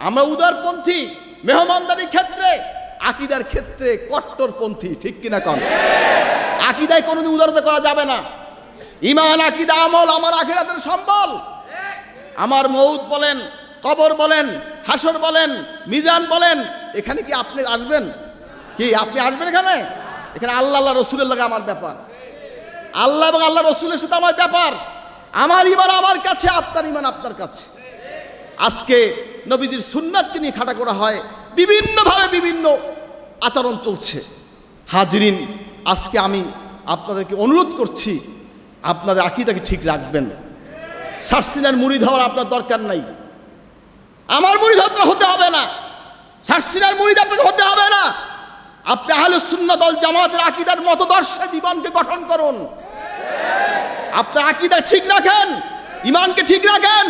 আমরা উদারপন্থী, মেহমানদারির ক্ষেত্রে, আকিদার ক্ষেত্রে কট্টরপন্থী, ঠিক কিনা কন? আকিদায় কোনোদিন উদারতা করা যাবে না। ইমান, আকিদা, আমল আমার আখিরাতের সম্বল। আমার মৌত বলেন, কবর বলেন, হাসর বলেন, মিজান বলেন, এখানে কি আপনি আসবেন? কি, আপনি আসবেন এখানে? এখানে আল্লাহ আল্লাহ রসুলের লাগে আমার ব্যাপার। আল্লাহ এবং আল্লাহ রসুলের সাথে আমার ব্যাপার। আমার ইমান আমার কাছে, আপনার ইমান আপনার কাছে। আজকে নবীজির সুন্নাতকে নিয়ে খাটা করা হয়। বিভিন্নভাবে বিভিন্ন আচরণ চলছে। হাজরিন, আজকে আমি আপনাদেরকে অনুরোধ করছি, আপনাদের আকিদাকে ঠিক রাখবেন। সার্সিনার মুড়ি ধরার আপনার দরকার নাই। আমার মুড়ি আপনার হতে হবে না। সার্সিনার মুড়ি আপনাকে হতে হবে না। আপনি আহলে শূন্য দল জামাতের আকিদার মতদর্শে জীবনকে গঠন করুন। আপনার আকিদা ঠিক রাখেন ইমানকে ঠিক রাখেন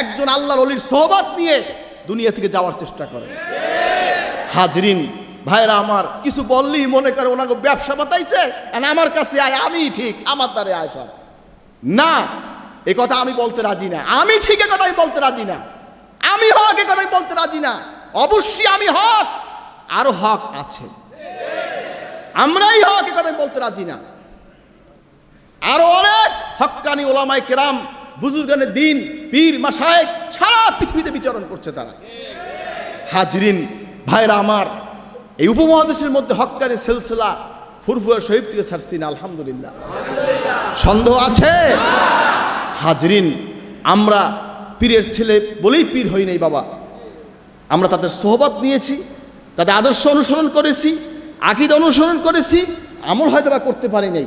একজন আল্লাহর অলির সোহবত নিয়ে দুনিয়া থেকে যাওয়ার চেষ্টা করে। হাজরিন, ভাইরা আমার, কিছু বললেই মনে করে ওনাকে ব্যবসা বাতাইছে আমার কাছে আয়, আমি ঠিক, আমার দ্বারে আয় সব। না, এ কথা আমি বলতে রাজি না। আমি ঠিক এ কথাই বলতে রাজি না। আমি হক এ কথাই বলতে রাজি না। অবশ্যই আমি হক, আরও হক আছে। আমরাই হক এ কথাই বলতে রাজি না। আরও অনেক হক্কানি ওলামাই কেরাম বুজুর্গানের দিন, পীর মাসায় সারা পৃথিবীতে বিচরণ করছে তারা। হাজরিন, ভাইরা আমার, এই উপমহাদেশের মধ্যে হক্কানি সিলসিলা ফুরফুরা শহীদ থেকে ছাড়ছি না, আলহামদুলিল্লাহ। সন্দেহ আছে? হাজরিন, আমরা পীরের ছেলে বলেই পীর হই নাই বাবা। আমরা তাদের সোহবত নিয়েছি, তাদের আদর্শ অনুসরণ করেছি, আকিদ অনুসরণ করেছি, আমল হয়তো বা করতে পারি নাই।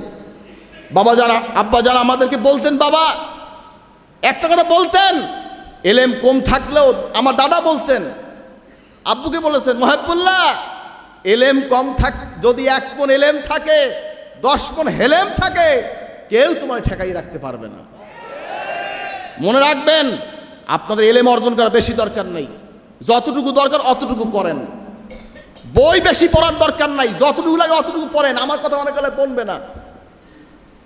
বাবা যারা, আব্বা যারা আমাদেরকে বলতেন, বাবা একটা কথা বলতেন, এলেম কম থাকলেও আমার দাদা বলতেন, আব্বুকে বলেছেন, মহাবুল্লাহ, এলেম কম থাক, যদি এক পন এলেম থাকে, দশ পন হেলেম থাকে, কেউ তোমার ঠেকাই রাখতে পারবে না। মনে রাখবেন, আপনাদের এলেম অর্জন করা বেশি দরকার নেই। যতটুকু দরকার, অতটুকু করেন। বই বেশি পড়ার দরকার নাই, যতটুকু লাগে অতটুকু পড়েন। আমার কথা অনেক বনবে না।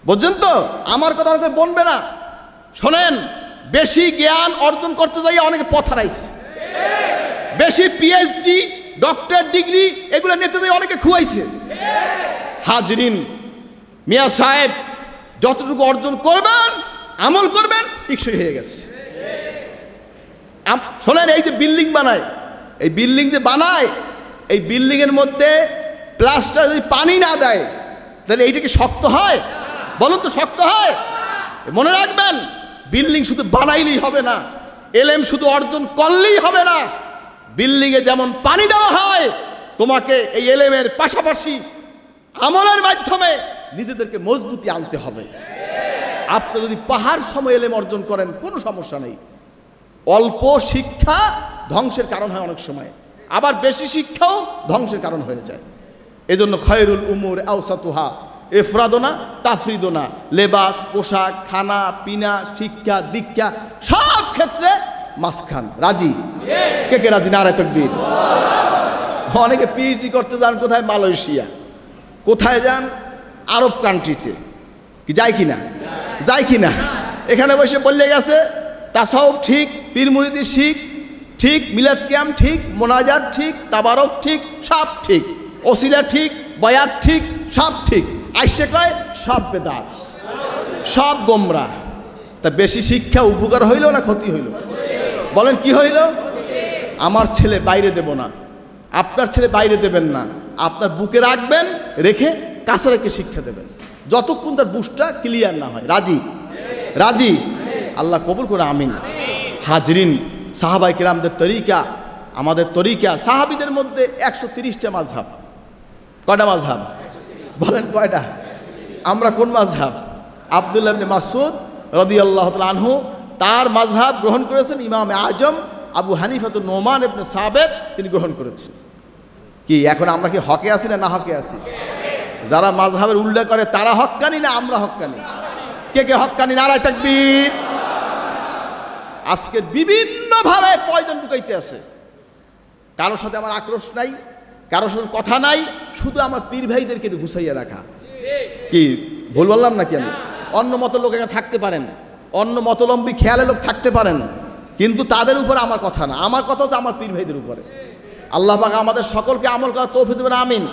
বুঝছেন তো? আমার কথা অনেকে বনবে না। শোনেন, বেশি জ্ঞান অর্জন করতে যাই অনেকে পথ হারাইছে। বেশি পিএইচডি ডক্টর ডিগ্রি এগুলো নিতে যাই অনেকে খুয়াইছে। হাজরিন, মিয়া সাহেব, যতটুকু অর্জন করবেন, আমল করবেন, টিকসই হয়ে গেছে। শোনেন, এই যে বিল্ডিং বানায়, এই বিল্ডিং যে বানায়, এই বিল্ডিংয়ের মধ্যে প্লাস্টার যদি পানি না দেয়, তাহলে এইটা কি শক্ত হয়? বলুন তো শক্ত হয়? মনে রাখবেন বিল্ডিং শুধু বানাইলেই হবে না, এলএম শুধু অর্জন করলেই হবে না। বিল্ডিংয়ে যেমন পানি দেওয়া হয়, তোমাকে এই এলেমের পাশাপাশি আমলের মাধ্যমে নিজেদেরকে মজবুতি আনতে হবে। আপনি যদি পাহাড় সময় এলেম অর্জন করেন, কোনো সমস্যা নেই। অল্প শিক্ষা ধ্বংসের কারণ হয় অনেক সময়। আবার বেশি শিক্ষাও ধ্বংসের কারণ হয়ে যায়। এজন্য খয়রুল উমুর আউসাতুহা এফরাদোনা, তাফরিদোনা, লেবাস, পোশাক, খানা, পিনা, শিক্ষা, দীক্ষা, সব ক্ষেত্রে মাঝখান। রাজি? কে কে রাজি? নারায় তকবীর। অনেকে পিএইচডি করতে যান কোথায়? মালয়েশিয়া। কোথায় যান? আরব কান্ট্রিতে যায় কি না যায় কি না এখানে বসে বললে গেছে, তাসাউফ ঠিক পীর মুরিদি শিখ ঠিক, মিলাদ কিয়াম ঠিক, মোনাজাত ঠিক, তাবারক ঠিক, সব ঠিক। ওসিলা ঠিক, বয়াত ঠিক, সব ঠিক। আইসে কয়, সব বেদাত, সব গোমরা। তা বেশি শিক্ষা উপকার হইল না ক্ষতি হইল? বলেন, কি হইল? আমার ছেলে বাইরে দেব না, আপনার ছেলে বাইরে দেবেন না, আপনার বুকে রাখবেন, রেখে কাছে রেখে শিক্ষা দেবেন। যতক্ষণ তার বুসটা ক্লিয়ার না হয়। রাজি? রাজি? আল্লাহ কবুল করে আমিন। হাজরিন সাহাবাই কিরামদের তরিকা, আমাদের তরিকা, সাহাবিদের মধ্যে একশো তিরিশটা মাঝহাব কয়টা মাঝহাব বলেন কয়টা? আমরা কোন মাঝহাব? আবদুল্লাহ ইবনে মাসুদ রদিয়াল্লাহ আনহু, তার মাঝহাব গ্রহণ করেছেন ইমাম আজম, আবু হানিফাতুল নোমান ইবনে সাবেদ তিনি গ্রহণ করেছেন। কি, এখন আমরা কি হকে আছি না না হকে আছি? যারা মাঝহাবের উল্লেখ করে, তারা হক্কানি না আমরা হক্কানি? কে কে হক্কানি? নারায় তাকবীর। আজকে বিভিন্নভাবে কয়জন ঢুকাইতে আছে। কারোর সাথে আমার আক্রোশ নাই কারোর সাথে কথা নাই, শুধু আমার পীর ভাইদেরকে একটু ঘুষাইয়া রাখা। কি, ভুল বললাম নাকি আমি? অন্য মত লোক এখানে থাকতে পারেন, অন্য মতলম্বী খেয়ালে লোক থাকতে পারেন, কিন্তু তাদের উপরে আমার কথা না। আমার কথা হচ্ছে আমার পীর ভাইদের উপরে। আল্লাহ পাক আমাদের সকলকে আমল করা তৌফিক দেবেন, আমিন।